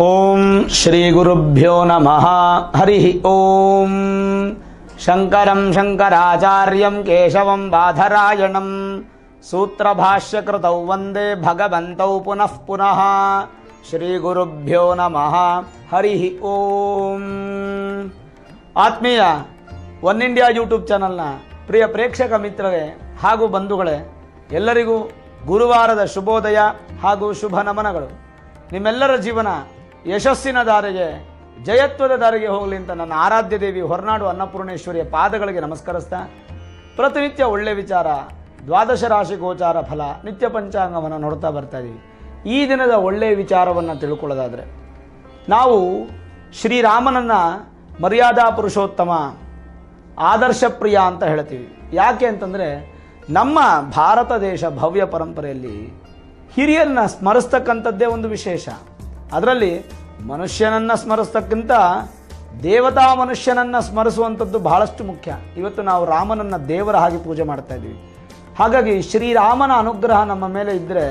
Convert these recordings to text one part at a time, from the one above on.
ಓಂ ಶ್ರೀ ಗುರುಭ್ಯೋ ನಮಃ ಹರಿ ಓಂ ಶಂಕರಂ ಶಂಕರಾಚಾರ್ಯಂ ಕೇಶವಂ ಬಾಧರಾಯಣಂ ಸೂತ್ರಭಾಷ್ಯಕೃತೌ ವಂದೇ ಭಗವಂತೌ ಪುನಃ ಪುನಃ ಶ್ರೀ ಗುರುಭ್ಯೋ ನಮಃ ಹರಿ ಓಂ ಆತ್ಮೀಯ ಒನ್ ಇಂಡಿಯಾ ಯೂಟ್ಯೂಬ್ ಚಾನಲ್ನ ಪ್ರಿಯ ಪ್ರೇಕ್ಷಕ ಮಿತ್ರರೇ ಹಾಗೂ ಬಂಧುಗಳೇ, ಎಲ್ಲರಿಗೂ ಗುರುವಾರದ ಶುಭೋದಯ ಹಾಗೂ ಶುಭ ನಮನಗಳು. ನಿಮ್ಮೆಲ್ಲರ ಜೀವನ ಯಶಸ್ಸಿನ ದಾರಿಗೆ, ಜಯತ್ವದ ದಾರಿಗೆ ಹೋಗಲಿ ಅಂತ ನನ್ನ ಆರಾಧ್ಯ ದೇವಿ ಹೊರನಾಡು ಅನ್ನಪೂರ್ಣೇಶ್ವರಿಯ ಪಾದಗಳಿಗೆ ನಮಸ್ಕರಿಸ್ತಾ, ಪ್ರತಿನಿತ್ಯ ಒಳ್ಳೆ ವಿಚಾರ, ದ್ವಾದಶ ರಾಶಿ ಗೋಚಾರ ಫಲ, ನಿತ್ಯ ಪಂಚಾಂಗವನ್ನು ನೋಡ್ತಾ ಬರ್ತಾ ಇದ್ದೀವಿ ಈ ದಿನದ ಒಳ್ಳೆಯ ವಿಚಾರವನ್ನು ತಿಳ್ಕೊಳ್ಳೋದಾದರೆ, ನಾವು ಶ್ರೀರಾಮನನ್ನು ಮರ್ಯಾದಾ ಪುರುಷೋತ್ತಮ, ಆದರ್ಶ ಪ್ರಿಯ ಅಂತ ಹೇಳ್ತೀವಿ. ಯಾಕೆ ಅಂತಂದರೆ, ನಮ್ಮ ಭಾರತ ದೇಶ ಭವ್ಯ ಪರಂಪರೆಯಲ್ಲಿ ಹಿರಿಯರನ್ನ ಸ್ಮರಿಸ್ತಕ್ಕಂಥದ್ದೇ ಒಂದು ವಿಶೇಷ. ಅದರಲ್ಲಿ ಮನುಷ್ಯನನ್ನು ಸ್ಮರಿಸ್ತಕ್ಕಿಂತ ದೇವತಾ ಮನುಷ್ಯನನ್ನು ಸ್ಮರಿಸುವಂಥದ್ದು ಬಹಳಷ್ಟು ಮುಖ್ಯ. ಇವತ್ತು ನಾವು ರಾಮನನ್ನು ದೇವರ ಹಾಗೆ ಪೂಜೆ ಮಾಡ್ತಾ ಇದ್ದೀವಿ. ಹಾಗಾಗಿ ಶ್ರೀರಾಮನ ಅನುಗ್ರಹ ನಮ್ಮ ಮೇಲೆ ಇದ್ದರೆ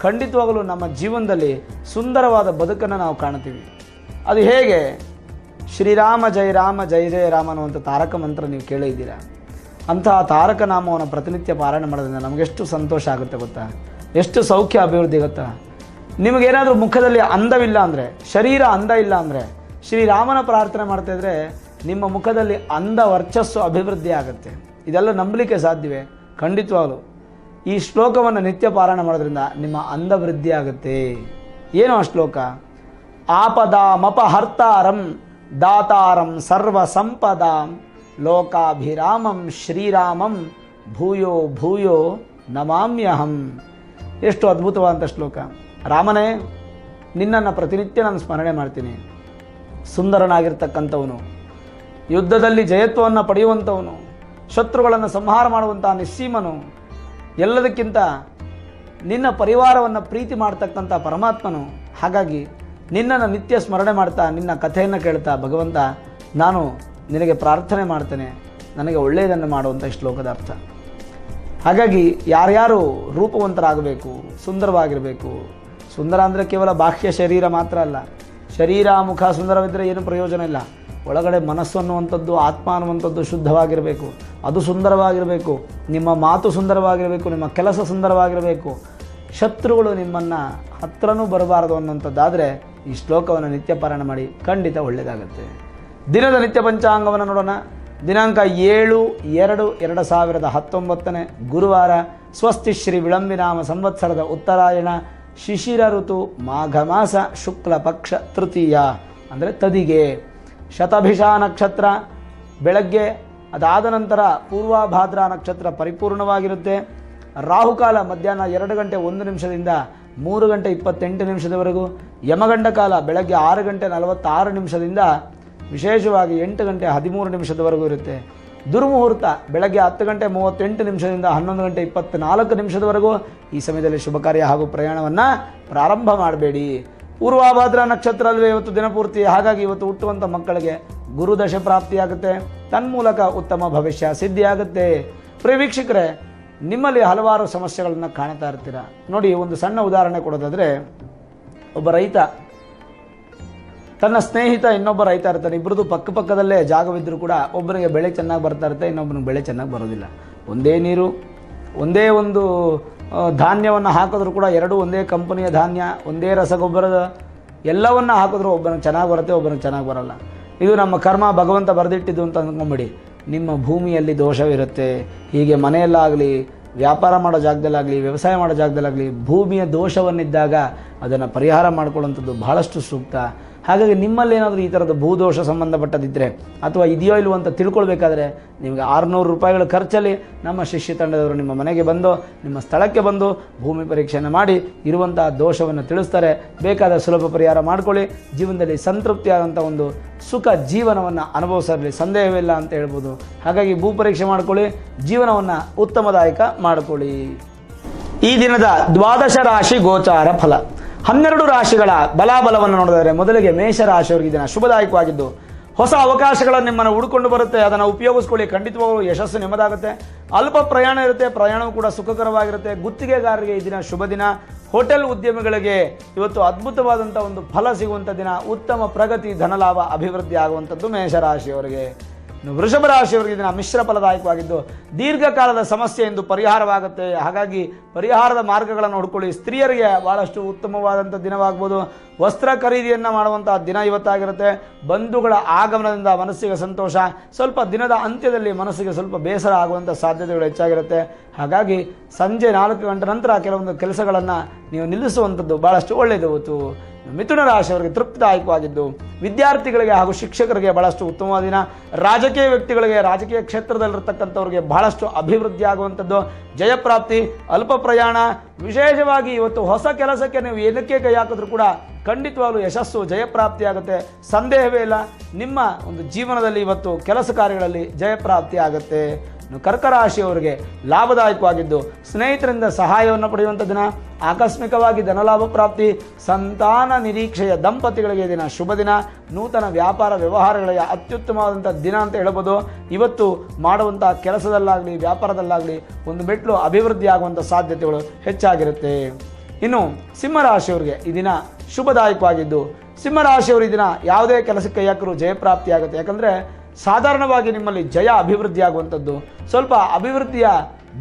ಖಂಡಿತವಾಗಲೂ ನಮ್ಮ ಜೀವನದಲ್ಲಿ ಸುಂದರವಾದ ಬದುಕನ್ನು ನಾವು ಕಾಣ್ತೀವಿ. ಅದು ಹೇಗೆ? ಶ್ರೀರಾಮ ಜಯ ರಾಮ ಜಯ ಜಯ ರಾಮ ಅನ್ನುವಂಥ ತಾರಕ ಮಂತ್ರ ನೀವು ಕೇಳಿದ್ದೀರಾ ಅಂತಹ ತಾರಕ ನಾಮವನ್ನು ಪ್ರತಿನಿತ್ಯ ಪಾರಾಯಣ ಮಾಡೋದ್ರಿಂದ ನಮಗೆಷ್ಟು ಸಂತೋಷ ಆಗುತ್ತೆ ಗೊತ್ತಾ? ಎಷ್ಟು ಸೌಖ್ಯ ಅಭಿವೃದ್ಧಿ ಗೊತ್ತಾ? ನಿಮಗೇನಾದರೂ ಮುಖದಲ್ಲಿ ಅಂದವಿಲ್ಲ ಅಂದರೆ, ಶರೀರ ಅಂದ ಇಲ್ಲ ಅಂದರೆ, ಶ್ರೀರಾಮನ ಪ್ರಾರ್ಥನೆ ಮಾಡ್ತಾ ಇದ್ರೆ ನಿಮ್ಮ ಮುಖದಲ್ಲಿ ಅಂದ ವರ್ಚಸ್ಸು ಅಭಿವೃದ್ಧಿ ಆಗುತ್ತೆ. ಇದೆಲ್ಲ ನಂಬಲಿಕ್ಕೆ ಸಾಧ್ಯವೇ? ಖಂಡಿತವಾಗಲು. ಈ ಶ್ಲೋಕವನ್ನು ನಿತ್ಯ ಪಾರಾಯಣ ಮಾಡೋದ್ರಿಂದ ನಿಮ್ಮ ಅಂದ ವೃದ್ಧಿ ಆಗುತ್ತೆ. ಏನು ಆ ಶ್ಲೋಕ? ಆಪದಾಮಪಹರ್ತಾರಂ ದಾತಾರಂ ಸರ್ವ ಸಂಪದಾಂ ಲೋಕಾಭಿರಾಮಂ ಶ್ರೀರಾಮಂ ಭೂಯೋ ಭೂಯೋ ನಮಾಮ್ಯಹಂ. ಎಷ್ಟು ಅದ್ಭುತವಾದಂಥ ಶ್ಲೋಕ. ರಾಮನೇ, ನಿನ್ನನ್ನು ಪ್ರತಿನಿತ್ಯ ನಾನು ಸ್ಮರಣೆ ಮಾಡ್ತೀನಿ. ಸುಂದರನಾಗಿರ್ತಕ್ಕಂಥವನು. ಯುದ್ಧದಲ್ಲಿ ಜಯತ್ವವನ್ನು ಪಡೆಯುವಂಥವನು. ಶತ್ರುಗಳನ್ನು ಸಂಹಾರ ಮಾಡುವಂಥ ನಿಸ್ಸೀಮನು. ಎಲ್ಲದಕ್ಕಿಂತ ನಿನ್ನ ಪರಿವಾರವನ್ನು ಪ್ರೀತಿ ಮಾಡ್ತಕ್ಕಂಥ ಪರಮಾತ್ಮನು. ಹಾಗಾಗಿ ನಿನ್ನನ್ನು ನಿತ್ಯ ಸ್ಮರಣೆ ಮಾಡ್ತಾ ನಿನ್ನ ಕಥೆಯನ್ನು ಕೇಳ್ತಾ, ಭಗವಂತ, ನಾನು ನಿನಗೆ ಪ್ರಾರ್ಥನೆ ಮಾಡ್ತೇನೆ. ನನಗೆ ಒಳ್ಳೆಯದನ್ನು ಮಾಡುವಂಥ ಶ್ಲೋಕದ ಅರ್ಥ. ಹಾಗಾಗಿ ಯಾರ್ಯಾರು ರೂಪವಂತರಾಗಬೇಕು, ಸುಂದರವಾಗಿರಬೇಕು ಸುಂದರ ಅಂದರೆ ಕೇವಲ ಬಾಹ್ಯ ಶರೀರ ಮಾತ್ರ ಅಲ್ಲ. ಶರೀರ, ಮುಖ ಸುಂದರವಿದ್ದರೆ ಏನು ಪ್ರಯೋಜನ ಇಲ್ಲ. ಒಳಗಡೆ ಮನಸ್ಸು ಅನ್ನುವಂಥದ್ದು, ಆತ್ಮ ಅನ್ನುವಂಥದ್ದು ಶುದ್ಧವಾಗಿರಬೇಕು. ಅದು ಸುಂದರವಾಗಿರಬೇಕು. ನಿಮ್ಮ ಮಾತು ಸುಂದರವಾಗಿರಬೇಕು, ನಿಮ್ಮ ಕೆಲಸ ಸುಂದರವಾಗಿರಬೇಕು. ಶತ್ರುಗಳು ನಿಮ್ಮನ್ನು ಹತ್ರನೂ ಬರಬಾರದು ಅನ್ನೋಂಥದ್ದಾದರೆ ಈ ಶ್ಲೋಕವನ್ನು ನಿತ್ಯ ಪಾರಾಯಣ ಮಾಡಿ. ಖಂಡಿತ ಒಳ್ಳೆಯದಾಗುತ್ತೆ. ದಿನದ ನಿತ್ಯ ಪಂಚಾಂಗವನ್ನು ನೋಡೋಣ. ದಿನಾಂಕ ಏಳು ಎರಡು ಎರಡು ಸಾವಿರದ ಹತ್ತೊಂಬತ್ತನೇ ಗುರುವಾರ, ಸ್ವಸ್ತಿ ಶ್ರೀ ವಿಳಂಬಿನಾಮ ಸಂವತ್ಸರದ ಉತ್ತರಾಯಣ ಶಿಶಿರ ಋತು ಮಾಘ ಮಾಸ ಶುಕ್ಲ ಪಕ್ಷ ತೃತೀಯ, ಅಂದರೆ ತದಿಗೆ. ಶತಭಿಷಾ ನಕ್ಷತ್ರ ಬೆಳಗ್ಗೆ, ಅದಾದ ನಂತರ ಪೂರ್ವಭಾದ್ರ ನಕ್ಷತ್ರ ಪರಿಪೂರ್ಣವಾಗಿರುತ್ತೆ. ರಾಹುಕಾಲ ಮಧ್ಯಾಹ್ನ ಎರಡು ಗಂಟೆ ಒಂದು ನಿಮಿಷದಿಂದ ಮೂರು ಗಂಟೆ ಇಪ್ಪತ್ತೆಂಟು ನಿಮಿಷದವರೆಗೂ. ಯಮಗಂಡ ಕಾಲ ಬೆಳಗ್ಗೆ ಆರು ಗಂಟೆ ನಲವತ್ತಾರು ನಿಮಿಷದಿಂದ ವಿಶೇಷವಾಗಿ ಎಂಟು ಗಂಟೆ ಹದಿಮೂರು ನಿಮಿಷದವರೆಗೂ ಇರುತ್ತೆ. ದುರ್ಮುಹೂರ್ತ. ಬೆಳಗ್ಗೆ ಹತ್ತು ಗಂಟೆ ಮೂವತ್ತೆಂಟು ನಿಮಿಷದಿಂದ ಹನ್ನೊಂದು ಗಂಟೆ ಇಪ್ಪತ್ತ್ನಾಲ್ಕು ನಿಮಿಷದವರೆಗೂ ಈ ಸಮಯದಲ್ಲಿ ಶುಭ ಕಾರ್ಯ ಹಾಗೂ ಪ್ರಯಾಣವನ್ನು ಪ್ರಾರಂಭ ಮಾಡಬೇಡಿ. ಪೂರ್ವಾಭಾದ್ರ ನಕ್ಷತ್ರ ಅಲ್ಲವೇ ಇವತ್ತು ದಿನಪೂರ್ತಿ. ಹಾಗಾಗಿ ಇವತ್ತು ಹುಟ್ಟುವಂಥ ಮಕ್ಕಳಿಗೆ ಗುರುದಶೆ ಪ್ರಾಪ್ತಿಯಾಗುತ್ತೆ. ತನ್ಮೂಲಕ ಉತ್ತಮ ಭವಿಷ್ಯ ಸಿದ್ಧಿಯಾಗುತ್ತೆ. ಪ್ರಿಯ ವೀಕ್ಷಕರೇ, ನಿಮ್ಮಲ್ಲಿ ಹಲವಾರು ಸಮಸ್ಯೆಗಳನ್ನು ಕಾಣ್ತಾ ಇರ್ತೀರ. ನೋಡಿ, ಒಂದು ಸಣ್ಣ ಉದಾಹರಣೆ ಕೊಡೋದಾದರೆ, ಒಬ್ಬ ರೈತ ತನ್ನ ಸ್ನೇಹಿತ ಇನ್ನೊಬ್ಬ ರೈತ ಇರ್ತಾನೆ ಇಬ್ಬರದು ಪಕ್ಕ ಪಕ್ಕದಲ್ಲೇ ಜಾಗವಿದ್ದರೂ ಕೂಡ ಒಬ್ಬರಿಗೆ ಬೆಳೆ ಚೆನ್ನಾಗಿ ಬರ್ತಾ ಇರುತ್ತೆ, ಇನ್ನೊಬ್ಬನಿಗೆ ಬೆಳೆ ಚೆನ್ನಾಗಿ ಬರೋದಿಲ್ಲ. ಒಂದೇ ನೀರು, ಒಂದೇ ಒಂದು ಧಾನ್ಯವನ್ನು ಹಾಕಿದ್ರು ಕೂಡ ಎರಡು ಒಂದೇ ಕಂಪನಿಯ ಧಾನ್ಯ, ಒಂದೇ ರಸಗೊಬ್ಬರದ ಎಲ್ಲವನ್ನು ಹಾಕಿದ್ರು ಒಬ್ಬನಿಗೆ ಚೆನ್ನಾಗಿ ಬರುತ್ತೆ, ಒಬ್ಬನಿಗೆ ಚೆನ್ನಾಗಿ ಬರಲ್ಲ. ಇದು ನಮ್ಮ ಕರ್ಮ ಭಗವಂತ ಬರೆದಿಟ್ಟಿದ್ದು ಅಂತ ಅಂದ್ಕೊಂಬಿಡಿ. ನಿಮ್ಮ ಭೂಮಿಯಲ್ಲಿ ದೋಷವಿರುತ್ತೆ. ಹೀಗೆ ಮನೆಯಲ್ಲಾಗಲಿ ವ್ಯಾಪಾರ ಮಾಡೋ ಜಾಗದಲ್ಲಾಗಲಿ ವ್ಯವಸಾಯ ಮಾಡೋ ಜಾಗದಲ್ಲಾಗಲಿ ಭೂಮಿಯ ದೋಷವನ್ನಿದ್ದಾಗ ಅದನ್ನು ಪರಿಹಾರ ಮಾಡಿಕೊಳ್ಳುವಂಥದ್ದು ಬಹಳಷ್ಟು ಸೂಕ್ತ. ಹಾಗಾಗಿ ನಿಮ್ಮಲ್ಲಿ ಏನಾದರೂ ಈ ಥರದ ಭೂದೋಷ ಸಂಬಂಧಪಟ್ಟದಿದ್ದರೆ ಅಥವಾ ಇದೆಯೋ ಇಲ್ವೋ ಅಂತ ತಿಳ್ಕೊಳ್ಬೇಕಾದ್ರೆ ನಿಮಗೆ ಆರುನೂರು ರೂಪಾಯಿಗಳ ಖರ್ಚಲ್ಲಿ ನಮ್ಮ ಶಿಷ್ಯ ತಂಡದವರು ನಿಮ್ಮ ಮನೆಗೆ ಬಂದು, ನಿಮ್ಮ ಸ್ಥಳಕ್ಕೆ ಬಂದು ಭೂಮಿ ಪರೀಕ್ಷೆಯನ್ನು ಮಾಡಿ ಇರುವಂತಹ ದೋಷವನ್ನು ತಿಳಿಸ್ತಾರೆ. ಬೇಕಾದ ಸುಲಭ ಪರಿಹಾರ ಮಾಡಿಕೊಳ್ಳಿ. ಜೀವನದಲ್ಲಿ ಸಂತೃಪ್ತಿಯಾದಂಥ ಒಂದು ಸುಖ ಜೀವನವನ್ನು ಅನುಭವಿಸಲಿ ಸಂದೇಹವಿಲ್ಲ ಅಂತ ಹೇಳ್ಬೋದು. ಹಾಗಾಗಿ ಭೂ ಪರೀಕ್ಷೆ ಮಾಡ್ಕೊಳ್ಳಿ. ಜೀವನವನ್ನು ಉತ್ತಮದಾಯಕ ಮಾಡಿಕೊಳ್ಳಿ. ಈ ದಿನದ ದ್ವಾದಶ ರಾಶಿ ಗೋಚಾರ ಫಲ. ಹನ್ನೆರಡು ರಾಶಿಗಳ ಬಲಾಬಲವನ್ನು ನೋಡಿದರೆ ಮೊದಲಿಗೆ ಮೇಷ ರಾಶಿಯವರಿಗೆ ದಿನ ಶುಭದಾಯಕವಾಗಿದ್ದು, ಹೊಸ ಅವಕಾಶಗಳನ್ನು ನಿಮ್ಮನ್ನು ಹುಡುಕೊಂಡು ಬರುತ್ತೆ, ಅದನ್ನು ಉಪಯೋಗಿಸ್ಕೊಳ್ಳಿ. ಖಂಡಿತವಾಗಲೂ ಯಶಸ್ಸು ನಿಮ್ಮದಾಗುತ್ತೆ. ಅಲ್ಪ ಪ್ರಯಾಣ ಇರುತ್ತೆ, ಪ್ರಯಾಣವೂ ಕೂಡ ಸುಖಕರವಾಗಿರುತ್ತೆ. ಗುತ್ತಿಗೆಗಾರರಿಗೆ ಈ ದಿನ ಶುಭ ದಿನ. ಹೋಟೆಲ್ ಉದ್ಯಮಿಗಳಿಗೆ ಇವತ್ತು ಅದ್ಭುತವಾದಂಥ ಒಂದು ಫಲ ಸಿಗುವಂಥ ದಿನ. ಉತ್ತಮ ಪ್ರಗತಿ, ಧನಲಾಭ, ಅಭಿವೃದ್ಧಿ ಆಗುವಂಥದ್ದು ಮೇಷರಾಶಿಯವರಿಗೆ. ವೃಷಭ ರಾಶಿಯವರಿಗೆ ದಿನ ಮಿಶ್ರ ಫಲದಾಯಕವಾಗಿದ್ದು ದೀರ್ಘಕಾಲದ ಸಮಸ್ಯೆ ಎಂದು ಪರಿಹಾರವಾಗುತ್ತೆ. ಹಾಗಾಗಿ ಪರಿಹಾರದ ಮಾರ್ಗಗಳನ್ನು ಹುಡ್ಕೊಳ್ಳಿ. ಸ್ತ್ರೀಯರಿಗೆ ಭಾಳಷ್ಟು ಉತ್ತಮವಾದಂಥ ದಿನವಾಗ್ಬೋದು. ವಸ್ತ್ರ ಖರೀದಿಯನ್ನು ಮಾಡುವಂಥ ದಿನ ಇವತ್ತಾಗಿರುತ್ತೆ. ಬಂಧುಗಳ ಆಗಮನದಿಂದ ಮನಸ್ಸಿಗೆ ಸಂತೋಷ. ಸ್ವಲ್ಪ ದಿನದ ಅಂತ್ಯದಲ್ಲಿ ಮನಸ್ಸಿಗೆ ಸ್ವಲ್ಪ ಬೇಸರ ಆಗುವಂಥ ಸಾಧ್ಯತೆಗಳು ಹೆಚ್ಚಾಗಿರುತ್ತೆ. ಹಾಗಾಗಿ ಸಂಜೆ ನಾಲ್ಕು ಗಂಟೆ ನಂತರ ಕೆಲವೊಂದು ಕೆಲಸಗಳನ್ನು ನೀವು ನಿಲ್ಲಿಸುವಂಥದ್ದು ಭಾಳಷ್ಟು ಒಳ್ಳೆಯದು. ಮಿಥುನ ರಾಶಿಯವರಿಗೆ ತೃಪ್ತಿದಾಯಕವಾಗಿದ್ದು, ವಿದ್ಯಾರ್ಥಿಗಳಿಗೆ ಹಾಗೂ ಶಿಕ್ಷಕರಿಗೆ ಬಹಳಷ್ಟು ಉತ್ತಮವಾದ ದಿನ. ರಾಜಕೀಯ ವ್ಯಕ್ತಿಗಳಿಗೆ, ರಾಜಕೀಯ ಕ್ಷೇತ್ರದಲ್ಲಿರ್ತಕ್ಕಂಥವ್ರಿಗೆ ಬಹಳಷ್ಟು ಅಭಿವೃದ್ಧಿ ಆಗುವಂಥದ್ದು. ಜಯಪ್ರಾಪ್ತಿ ಅಲ್ಪ ಪ್ರಯಾಣ, ವಿಶೇಷವಾಗಿ ಇವತ್ತು ಹೊಸ ಕೆಲಸಕ್ಕೆ ನೀವು ಏನಕ್ಕೆ ಕೈ ಹಾಕಿದ್ರೂ ಕೂಡ ಖಂಡಿತವಾಗಲೂ ಯಶಸ್ಸು ಜಯಪ್ರಾಪ್ತಿ ಆಗುತ್ತೆ. ಸಂದೇಹವೇ ಇಲ್ಲ. ನಿಮ್ಮ ಒಂದು ಜೀವನದಲ್ಲಿ ಇವತ್ತು ಕೆಲಸ ಕಾರ್ಯಗಳಲ್ಲಿ ಜಯಪ್ರಾಪ್ತಿ ಆಗುತ್ತೆ. ಕರ್ಕ ರಾಶಿಯವರಿಗೆ ಲಾಭದಾಯಕವಾಗಿದ್ದು ಸ್ನೇಹಿತರಿಂದ ಸಹಾಯವನ್ನು ಪಡೆಯುವಂಥ ದಿನ, ಆಕಸ್ಮಿಕವಾಗಿ ಧನಲಾಭ ಪ್ರಾಪ್ತಿ, ಸಂತಾನ ನಿರೀಕ್ಷೆಯ ದಂಪತಿಗಳಿಗೆ ದಿನ ಶುಭ ದಿನ, ನೂತನ ವ್ಯಾಪಾರ ವ್ಯವಹಾರಗಳಿಗೆ ಅತ್ಯುತ್ತಮವಾದಂಥ ದಿನ ಅಂತ ಹೇಳ್ಬೋದು. ಇವತ್ತು ಮಾಡುವಂಥ ಕೆಲಸದಲ್ಲಾಗಲಿ, ವ್ಯಾಪಾರದಲ್ಲಾಗಲಿ ಒಂದು ಮೆಟ್ಲು ಅಭಿವೃದ್ಧಿ ಆಗುವಂಥ ಸಾಧ್ಯತೆಗಳು ಹೆಚ್ಚಾಗಿರುತ್ತೆ. ಇನ್ನು ಸಿಂಹರಾಶಿಯವರಿಗೆ ಈ ದಿನ ಶುಭದಾಯಕವಾಗಿದ್ದು, ಸಿಂಹರಾಶಿಯವರು ಈ ದಿನ ಯಾವುದೇ ಕೆಲಸಕ್ಕೆ ಯಾಕರು ಜಯಪ್ರಾಪ್ತಿಯಾಗುತ್ತೆ. ಯಾಕಂದರೆ ಸಾಧಾರಣವಾಗಿ ನಿಮ್ಮಲ್ಲಿ ಜಯ ಅಭಿವೃದ್ಧಿ ಆಗುವಂಥದ್ದು ಸ್ವಲ್ಪ ಅಭಿವೃದ್ಧಿಯ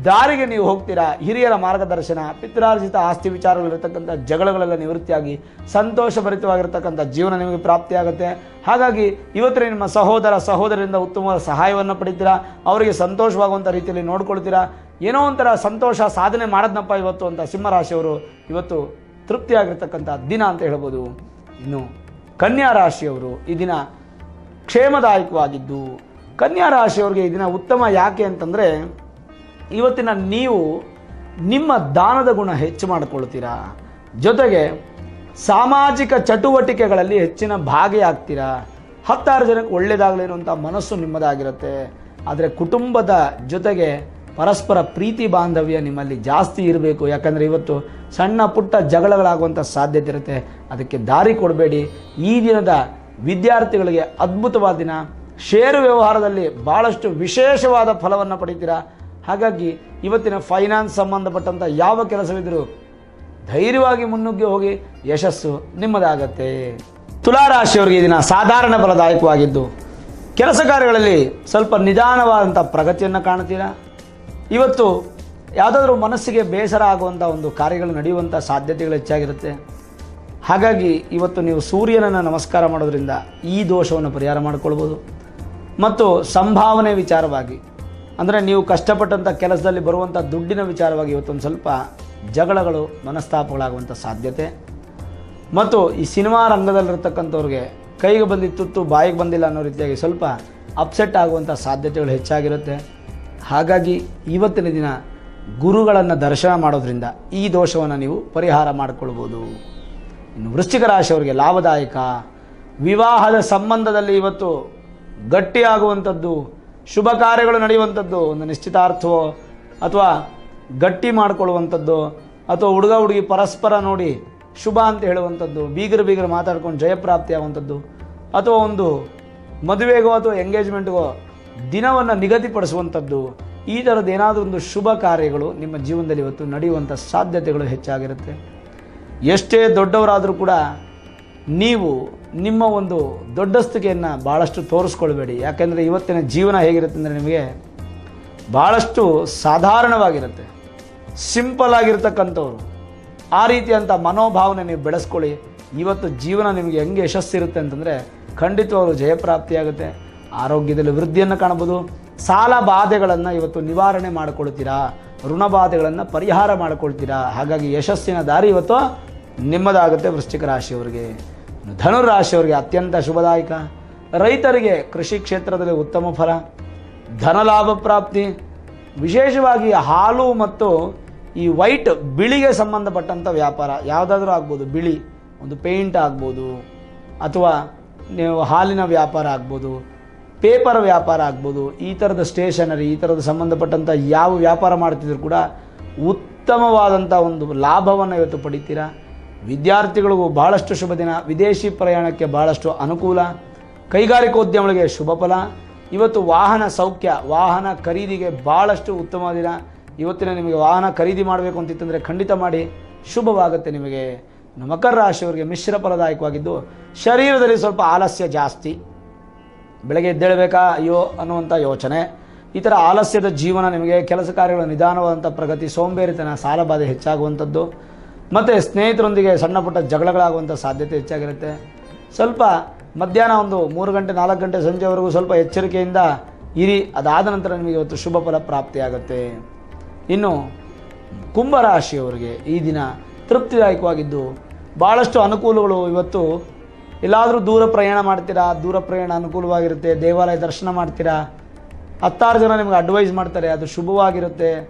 ದಾರಿಗೆ ನೀವು ಹೋಗ್ತೀರಾ? ಹಿರಿಯರ ಮಾರ್ಗದರ್ಶನ, ಪಿತ್ರಾರ್ಜಿತ ಆಸ್ತಿ ವಿಚಾರಗಳಿರ್ತಕ್ಕಂಥ ಜಗಳಗಳೆಲ್ಲ ನಿವೃತ್ತಿಯಾಗಿ, ಸಂತೋಷಭರಿತವಾಗಿರ್ತಕ್ಕಂಥ ಜೀವನ ನಿಮಗೆ ಪ್ರಾಪ್ತಿಯಾಗುತ್ತೆ. ಹಾಗಾಗಿ ಇವತ್ತಿನ ನಿಮ್ಮ ಸಹೋದರ ಸಹೋದರಿಂದ ಉತ್ತಮವಾದ ಸಹಾಯವನ್ನು ಪಡಿತೀರಾ? ಅವರಿಗೆ ಸಂತೋಷವಾಗುವಂಥ ರೀತಿಯಲ್ಲಿ ನೋಡ್ಕೊಳ್ತೀರಾ? ಏನೋ ಒಂಥರ ಸಂತೋಷ ಸಾಧನೆ ಮಾಡದ್ನಪ್ಪ ಇವತ್ತು ಅಂತ ಸಿಂಹರಾಶಿಯವರು ಇವತ್ತು ತೃಪ್ತಿಯಾಗಿರ್ತಕ್ಕಂಥ ದಿನ ಅಂತ ಹೇಳ್ಬೋದು. ಇನ್ನು ಕನ್ಯಾ ರಾಶಿಯವರು ಈ ದಿನ ಕ್ಷೇಮದಾಯಕವಾಗಿದ್ದು ಕನ್ಯಾ ರಾಶಿಯವ್ರಿಗೆ ಈ ಉತ್ತಮ ಯಾಕೆ ಅಂತಂದರೆ ಇವತ್ತಿನ ನೀವು ನಿಮ್ಮ ದಾನದ ಗುಣ ಹೆಚ್ಚು ಮಾಡಿಕೊಳ್ತೀರಾ. ಜೊತೆಗೆ ಸಾಮಾಜಿಕ ಚಟುವಟಿಕೆಗಳಲ್ಲಿ ಹೆಚ್ಚಿನ ಭಾಗಿಯಾಗ್ತೀರಾ. ಹತ್ತಾರು ಜನಕ್ಕೆ ಒಳ್ಳೆಯದಾಗಲಿ ಅನ್ನುವಂಥ ಮನಸ್ಸು ನಿಮ್ಮದಾಗಿರುತ್ತೆ. ಆದರೆ ಕುಟುಂಬದ ಜೊತೆಗೆ ಪರಸ್ಪರ ಪ್ರೀತಿ ಬಾಂಧವ್ಯ ನಿಮ್ಮಲ್ಲಿ ಜಾಸ್ತಿ ಇರಬೇಕು. ಯಾಕಂದರೆ ಇವತ್ತು ಸಣ್ಣ ಪುಟ್ಟ ಜಗಳಗಳಾಗುವಂಥ ಸಾಧ್ಯತೆ ಇರುತ್ತೆ. ಅದಕ್ಕೆ ದಾರಿ ಕೊಡಬೇಡಿ. ಈ ದಿನದ ವಿದ್ಯಾರ್ಥಿಗಳಿಗೆ ಅದ್ಭುತವಾದ ದಿನ. ಷೇರು ವ್ಯವಹಾರದಲ್ಲಿ ಭಾಳಷ್ಟು ವಿಶೇಷವಾದ ಫಲವನ್ನು ಪಡಿತೀರಾ? ಹಾಗಾಗಿ ಇವತ್ತಿನ ಫೈನಾನ್ಸ್ ಸಂಬಂಧಪಟ್ಟಂಥ ಯಾವ ಕೆಲಸವಿದ್ದರೂ ಧೈರ್ಯವಾಗಿ ಮುನ್ನುಗ್ಗಿ ಹೋಗಿ ಯಶಸ್ಸು ನಿಮ್ಮದಾಗತ್ತೆ. ತುಲಾರಾಶಿಯವರಿಗೆ ಈ ದಿನ ಸಾಧಾರಣ ಫಲದಾಯಕವಾಗಿದ್ದು ಕೆಲಸ ಕಾರ್ಯಗಳಲ್ಲಿ ಸ್ವಲ್ಪ ನಿಧಾನವಾದಂಥ ಪ್ರಗತಿಯನ್ನು ಕಾಣ್ತೀರಾ? ಇವತ್ತು ಯಾವುದಾದ್ರೂ ಮನಸ್ಸಿಗೆ ಬೇಸರ ಆಗುವಂಥ ಒಂದು ಕಾರ್ಯಗಳು ನಡೆಯುವಂಥ ಸಾಧ್ಯತೆಗಳು ಹೆಚ್ಚಾಗಿರುತ್ತೆ. ಹಾಗಾಗಿ ಇವತ್ತು ನೀವು ಸೂರ್ಯನನ್ನು ನಮಸ್ಕಾರ ಮಾಡೋದ್ರಿಂದ ಈ ದೋಷವನ್ನು ಪರಿಹಾರ ಮಾಡಿಕೊಳ್ಬೋದು. ಮತ್ತು ಸಂಭಾವನೆ ವಿಚಾರವಾಗಿ, ಅಂದರೆ ನೀವು ಕಷ್ಟಪಟ್ಟಂಥ ಕೆಲಸದಲ್ಲಿ ಬರುವಂಥ ದುಡ್ಡಿನ ವಿಚಾರವಾಗಿ ಇವತ್ತೊಂದು ಸ್ವಲ್ಪ ಜಗಳಗಳು ಮನಸ್ತಾಪಗಳಾಗುವಂಥ ಸಾಧ್ಯತೆ. ಮತ್ತು ಈ ಸಿನಿಮಾ ರಂಗದಲ್ಲಿರ್ತಕ್ಕಂಥವ್ರಿಗೆ ಕೈಗೆ ಬಂದಿತ್ತು ಬಾಯಿಗೆ ಬಂದಿಲ್ಲ ಅನ್ನೋ ರೀತಿಯಾಗಿ ಸ್ವಲ್ಪ ಅಪ್ಸೆಟ್ ಆಗುವಂಥ ಸಾಧ್ಯತೆಗಳು ಹೆಚ್ಚಾಗಿರುತ್ತೆ. ಹಾಗಾಗಿ ಇವತ್ತಿನ ದಿನ ಗುರುಗಳನ್ನು ದರ್ಶನ ಮಾಡೋದ್ರಿಂದ ಈ ದೋಷವನ್ನು ನೀವು ಪರಿಹಾರ ಮಾಡಿಕೊಳ್ಬೋದು. ಇನ್ನು ವೃಶ್ಚಿಕ ರಾಶಿಯವರಿಗೆ ಲಾಭದಾಯಕ, ವಿವಾಹದ ಸಂಬಂಧದಲ್ಲಿ ಇವತ್ತು ಗಟ್ಟಿಯಾಗುವಂಥದ್ದು, ಶುಭ ಕಾರ್ಯಗಳು ನಡೆಯುವಂಥದ್ದು, ಒಂದು ನಿಶ್ಚಿತಾರ್ಥವೋ ಅಥವಾ ಗಟ್ಟಿ ಮಾಡಿಕೊಳ್ಳುವಂಥದ್ದು, ಅಥವಾ ಹುಡುಗ ಹುಡುಗಿ ಪರಸ್ಪರ ನೋಡಿ ಶುಭ ಅಂತ ಹೇಳುವಂಥದ್ದು, ಬೀಗರು ಬೀಗರು ಮಾತಾಡ್ಕೊಂಡು ಜಯಪ್ರಾಪ್ತಿ ಆಗುವಂಥದ್ದು, ಅಥವಾ ಒಂದು ಮದುವೆಗೋ ಅಥವಾ ಎಂಗೇಜ್ಮೆಂಟ್ಗೋ ದಿನವನ್ನು ನಿಗದಿಪಡಿಸುವಂಥದ್ದು, ಈ ಥರದ್ದು ಏನಾದರೂ ಒಂದು ಶುಭ ಕಾರ್ಯಗಳು ನಿಮ್ಮ ಜೀವನದಲ್ಲಿ ಇವತ್ತು ನಡೆಯುವಂಥ ಸಾಧ್ಯತೆಗಳು ಹೆಚ್ಚಾಗಿರುತ್ತೆ. ಎಷ್ಟೇ ದೊಡ್ಡವರಾದರೂ ಕೂಡ ನೀವು ನಿಮ್ಮ ಒಂದು ದೊಡ್ಡಸ್ತಿಕೆಯನ್ನು ಭಾಳಷ್ಟು ತೋರಿಸ್ಕೊಳ್ಬೇಡಿ. ಯಾಕೆಂದರೆ ಇವತ್ತಿನ ಜೀವನ ಹೇಗಿರುತ್ತೆ ಅಂದರೆ ನಿಮಗೆ ಭಾಳಷ್ಟು ಸಾಧಾರಣವಾಗಿರುತ್ತೆ. ಸಿಂಪಲ್ ಆಗಿರ್ತಕ್ಕಂಥವ್ರು. ಆ ರೀತಿಯಂಥ ಮನೋಭಾವನೆ ನೀವು ಬೆಳೆಸ್ಕೊಳ್ಳಿ. ಇವತ್ತು ಜೀವನ ನಿಮಗೆ ಹೆಂಗೆ ಯಶಸ್ಸಿರುತ್ತೆ ಅಂತಂದರೆ ಖಂಡಿತವಾಗ್ಲೂ ಜಯಪ್ರಾಪ್ತಿಯಾಗುತ್ತೆ. ಆರೋಗ್ಯದಲ್ಲಿ ವೃದ್ಧಿಯನ್ನು ಕಾಣ್ಬೋದು. ಸಾಲ ಬಾಧೆಗಳನ್ನು ಇವತ್ತು ನಿವಾರಣೆ ಮಾಡಿಕೊಳ್ತೀರಾ? ಋಣ ಬಾಧೆಗಳನ್ನು ಪರಿಹಾರ ಮಾಡಿಕೊಳ್ತೀರಾ? ಹಾಗಾಗಿ ಯಶಸ್ಸಿನ ದಾರಿ ಇವತ್ತು ನಿಮ್ಮದಾಗುತ್ತೆ ವೃಶ್ಚಿಕ ರಾಶಿಯವರಿಗೆ. ಧನುರಾಶಿಯವರಿಗೆ ಧನುರ್ ರಾಶಿಯವರಿಗೆ ಅತ್ಯಂತ ಶುಭದಾಯಕ. ರೈತರಿಗೆ ಕೃಷಿ ಕ್ಷೇತ್ರದಲ್ಲಿ ಉತ್ತಮ ಫಲ. ಧನ ಲಾಭ ಪ್ರಾಪ್ತಿ. ವಿಶೇಷವಾಗಿ ಹಾಲು ಮತ್ತು ಈ ವೈಟ್ ಬಿಳಿಗೆ ಸಂಬಂಧಪಟ್ಟಂಥ ವ್ಯಾಪಾರ. ಯಾವುದಾದ್ರೂ ಆಗ್ಬೋದು, ಬಿಳಿ. ಒಂದು ಪೇಂಟ್ ಆಗ್ಬೋದು. ಅಥವಾ ನೀವು ಹಾಲಿನ ವ್ಯಾಪಾರ ಆಗ್ಬೋದು. ಪೇಪರ್ ವ್ಯಾಪಾರ ಆಗ್ಬೋದು. ಈ ಥರದ ಸ್ಟೇಷನರಿ, ಈ ಥರದ ಸಂಬಂಧಪಟ್ಟಂಥ ಯಾವ ವ್ಯಾಪಾರ ಮಾಡ್ತಿದ್ರು ಕೂಡ ಉತ್ತಮವಾದಂಥ ಒಂದು ಲಾಭವನ್ನು ಇವತ್ತು ಪಡಿತೀರಾ? ವಿದ್ಯಾರ್ಥಿಗಳಿಗೂ ಭಾಳಷ್ಟು ಶುಭ ದಿನ. ವಿದೇಶಿ ಪ್ರಯಾಣಕ್ಕೆ ಭಾಳಷ್ಟು ಅನುಕೂಲ. ಕೈಗಾರಿಕೋದ್ಯಮಗಳಿಗೆ ಶುಭ ಫಲ. ಇವತ್ತು ವಾಹನ ಸೌಖ್ಯ, ವಾಹನ ಖರೀದಿಗೆ ಭಾಳಷ್ಟು ಉತ್ತಮ ದಿನ. ಇವತ್ತಿನ ನಿಮಗೆ ವಾಹನ ಖರೀದಿ ಮಾಡಬೇಕು ಅಂತಿತ್ತಂದರೆ ಖಂಡಿತ ಮಾಡಿ. ಶುಭವಾಗುತ್ತೆ ನಿಮಗೆ. ಮಕರ ರಾಶಿಯವರಿಗೆ ಮಿಶ್ರ ಫಲದಾಯಕವಾಗಿದ್ದು, ಶರೀರದಲ್ಲಿ ಸ್ವಲ್ಪ ಆಲಸ್ಯ ಜಾಸ್ತಿ. ಬೆಳಗ್ಗೆ ಎದ್ದೇಳಬೇಕಾ? ಅಯ್ಯೋ ಅನ್ನುವಂಥ ಯೋಚನೆ. ಈ ಥರ ಆಲಸ್ಯದ ಜೀವನ ನಿಮಗೆ ಕೆಲಸ ಕಾರ್ಯಗಳ ನಿಧಾನವಾದಂಥ ಪ್ರಗತಿ, ಸೋಂಬೇರಿತನ, ಸಾಲಬಾಧೆ ಹೆಚ್ಚಾಗುವಂಥದ್ದು ಮತ್ತು ಸ್ನೇಹಿತರೊಂದಿಗೆ ಸಣ್ಣ ಪುಟ್ಟ ಜಗಳಗಳಾಗುವಂಥ ಸಾಧ್ಯತೆ ಹೆಚ್ಚಾಗಿರುತ್ತೆ. ಸ್ವಲ್ಪ ಮಧ್ಯಾಹ್ನ ಒಂದು ಮೂರು ಗಂಟೆ, ನಾಲ್ಕು ಗಂಟೆ ಸಂಜೆವರೆಗೂ ಸ್ವಲ್ಪ ಎಚ್ಚರಿಕೆಯಿಂದ ಇರಿ. ಅದಾದ ನಂತರ ನಿಮಗೆ ಇವತ್ತು ಶುಭ ಫಲ ಪ್ರಾಪ್ತಿಯಾಗುತ್ತೆ. ಇನ್ನು ಕುಂಭರಾಶಿಯವರಿಗೆ ಈ ದಿನ ತೃಪ್ತಿದಾಯಕವಾಗಿದ್ದು ಭಾಳಷ್ಟು ಅನುಕೂಲಗಳು ಇವತ್ತು. ಎಲ್ಲಾದರೂ ದೂರ ಪ್ರಯಾಣ ಮಾಡ್ತೀರಾ? ದೂರ ಪ್ರಯಾಣ ಅನುಕೂಲವಾಗಿರುತ್ತೆ. ದೇವಾಲಯ ದರ್ಶನ ಮಾಡ್ತೀರಾ? ಹತ್ತಾರು ಜನ ನಿಮ್ಗೆ ಅಡ್ವೈಸ್ ಮಾಡ್ತಾರೆ. ಅದು ಶುಭವಾಗಿರುತ್ತೆ.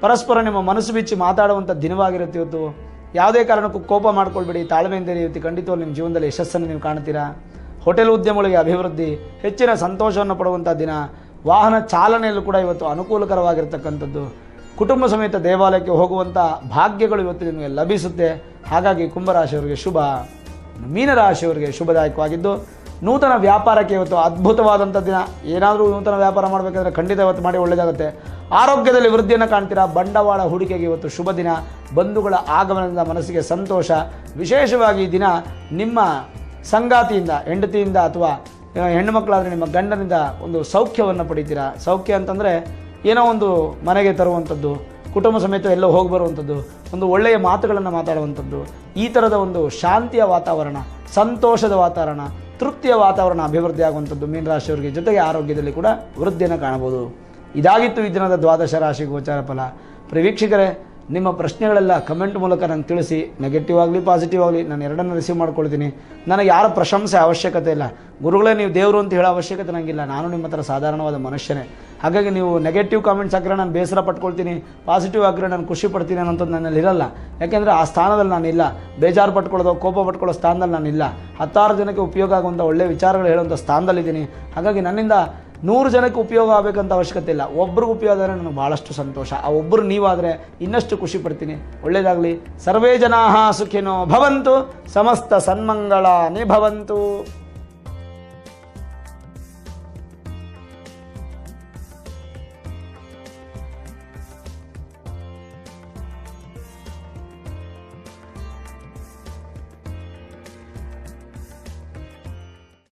ಪರಸ್ಪರ ನಿಮ್ಮ ಮನಸ್ಸು ಬಿಚ್ಚಿ ಮಾತಾಡುವಂಥ ದಿನವಾಗಿರುತ್ತೆ ಇವತ್ತು. ಯಾವುದೇ ಕಾರಣಕ್ಕೂ ಕೋಪ ಮಾಡ್ಕೊಳ್ಬೇಡಿ. ತಾಳ್ಮೆಯಿಂದ ಇವತ್ತು ಖಂಡಿತವಾಗಿ ನಿಮ್ಮ ಜೀವನದಲ್ಲಿ ಯಶಸ್ಸನ್ನು ನೀವು ಕಾಣ್ತೀರಾ ಹೋಟೆಲ್ ಉದ್ಯಮಗಳಿಗೆ ಅಭಿವೃದ್ಧಿ, ಹೆಚ್ಚಿನ ಸಂತೋಷವನ್ನು ಪಡುವಂಥ ದಿನ, ವಾಹನ ಚಾಲನೆಯಲ್ಲೂ ಕೂಡ ಇವತ್ತು ಅನುಕೂಲಕರವಾಗಿರ್ತಕ್ಕಂಥದ್ದು. ಕುಟುಂಬ ಸಮೇತ ದೇವಾಲಯಕ್ಕೆ ಹೋಗುವಂಥ ಭಾಗ್ಯಗಳು ಇವತ್ತು ನಿಮಗೆ ಲಭಿಸುತ್ತೆ. ಹಾಗಾಗಿ ಕುಂಭರಾಶಿಯವರಿಗೆ ಶುಭ, ಮೀನರಾಶಿಯವರಿಗೆ ಶುಭದಾಯಕವಾಗಿದ್ದು ನೂತನ ವ್ಯಾಪಾರಕ್ಕೆ ಇವತ್ತು ಅದ್ಭುತವಾದಂಥ ದಿನ. ಏನಾದರೂ ನೂತನ ವ್ಯಾಪಾರ ಮಾಡಬೇಕಾದ್ರೆ ಖಂಡಿತ ಇವತ್ತು ಮಾಡಿ ಒಳ್ಳೆಯದಾಗುತ್ತೆ. ಆರೋಗ್ಯದಲ್ಲಿ ವೃದ್ಧಿಯನ್ನು ಕಾಣ್ತೀರಾ? ಬಂಡವಾಳ ಹೂಡಿಕೆಗೆ ಇವತ್ತು ಶುಭ ದಿನ. ಬಂಧುಗಳ ಆಗಮನದಿಂದ ಮನಸ್ಸಿಗೆ ಸಂತೋಷ. ವಿಶೇಷವಾಗಿ ಈ ದಿನ ನಿಮ್ಮ ಸಂಗಾತಿಯಿಂದ, ಹೆಂಡತಿಯಿಂದ ಅಥವಾ ಹೆಣ್ಣು ಮಕ್ಕಳಾದರೆ ನಿಮ್ಮ ಗಂಡನಿಂದ ಒಂದು ಸೌಖ್ಯವನ್ನು ಪಡಿತೀರಾ? ಸೌಖ್ಯ ಅಂತಂದರೆ ಏನೋ ಒಂದು ಮನೆಗೆ ತರುವಂಥದ್ದು, ಕುಟುಂಬ ಸಮೇತ ಎಲ್ಲೋ ಹೋಗಿ ಬರುವಂಥದ್ದು, ಒಂದು ಒಳ್ಳೆಯ ಮಾತುಗಳನ್ನು ಮಾತಾಡುವಂಥದ್ದು. ಈ ಥರದ ಒಂದು ಶಾಂತಿಯ ವಾತಾವರಣ, ಸಂತೋಷದ ವಾತಾವರಣ ತೃಪ್ತಿಯ ವಾತಾವರಣ ಅಭಿವೃದ್ಧಿ ಆಗುವಂಥದ್ದು ಮೀನರಾಶಿಯವರಿಗೆ ಜೊತೆಗೆ ಆರೋಗ್ಯದಲ್ಲಿ ಕೂಡ ವೃದ್ಧಿಯನ್ನು ಕಾಣಬಹುದು. ಇದಾಗಿತ್ತು ಈ ದಿನದ ದ್ವಾದಶ ರಾಶಿ ಗೋಚಾರ ಫಲ. ಪ್ರವೀಕ್ಷಕರೇ ನಿಮ್ಮ ಪ್ರಶ್ನೆಗಳೆಲ್ಲ ಕಮೆಂಟ್ ಮೂಲಕ ನಂಗೆ ತಿಳಿಸಿ ನೆಗೆಟಿವ್ ಆಗಲಿ ಪಾಸಿಟಿವ್ ಆಗಲಿ, ನಾನು ಎರಡನ್ನು ರಿಸೀವ್ ಮಾಡ್ಕೊಳ್ತೀನಿ. ನನಗೆ ಯಾರ ಪ್ರಶಂಸೆ ಅವಶ್ಯಕತೆ ಇಲ್ಲ. ಗುರುಗಳೇ, ನೀವು ದೇವರು ಅಂತ ಹೇಳೋ ಅವಶ್ಯಕತೆ ನನಗಿಲ್ಲ ನಾನು ನಿಮ್ಮ ಹತ್ರ ಸಾಧಾರಣವಾದ ಮನುಷ್ಯನೇ. ಹಾಗಾಗಿ ನೀವು ನೆಗೆಟಿವ್ ಕಾಮೆಂಟ್ಸ್ ಹಾಕಿದ್ರೆ ನಾನು ಬೇಸರ ಪಟ್ಕೊಳ್ತೀನಿ ಪಾಸಿಟಿವ್ ಹಾಕಿದ್ರೆ ನಾನು ಖುಷಿ ಪಡ್ತೀನಿ ಅನ್ನೋಂಥದ್ದು ನನ್ನಲ್ಲಿ ಇರಲ್ಲ. ಯಾಕೆಂದರೆ ಆ ಸ್ಥಾನದಲ್ಲಿ ನಾನು ಇಲ್ಲ. ಬೇಜಾರು ಪಟ್ಕೊಳ್ಳೋದು, ಕೋಪ ಪಟ್ಕೊಳ್ಳೋ ಸ್ಥಾನದಲ್ಲಿ ನಾನು ಇಲ್ಲ. ಹತ್ತಾರು ಜನಕ್ಕೆ ಉಪಯೋಗ ಆಗುವಂಥ ಒಳ್ಳೆಯ ವಿಚಾರಗಳು ಹೇಳುವಂಥ ಸ್ಥಾನದಲ್ಲಿದ್ದೀನಿ. ಹಾಗಾಗಿ ನನ್ನಿಂದ ನೂರು ಜನಕ್ಕೆ ಉಪಯೋಗ ಆಗಬೇಕಂತ ಅವಶ್ಯಕತೆ ಇಲ್ಲ. ಒಬ್ರಿಗೆ ಉಪಯೋಗ ಆದರೆ ನನಗೆ ಭಾಳಷ್ಟು ಸಂತೋಷ. ಆ ಒಬ್ಬರು ನೀವಾದರೆ ಇನ್ನಷ್ಟು ಖುಷಿ ಪಡ್ತೀನಿ. ಒಳ್ಳೆಯದಾಗಲಿ ಸರ್ವೇ ಜನಾ ಸುಖಿನೋ ಭವಂತು. ಸಮಸ್ತ ಸನ್ಮಂಗಳ ಭವಂತು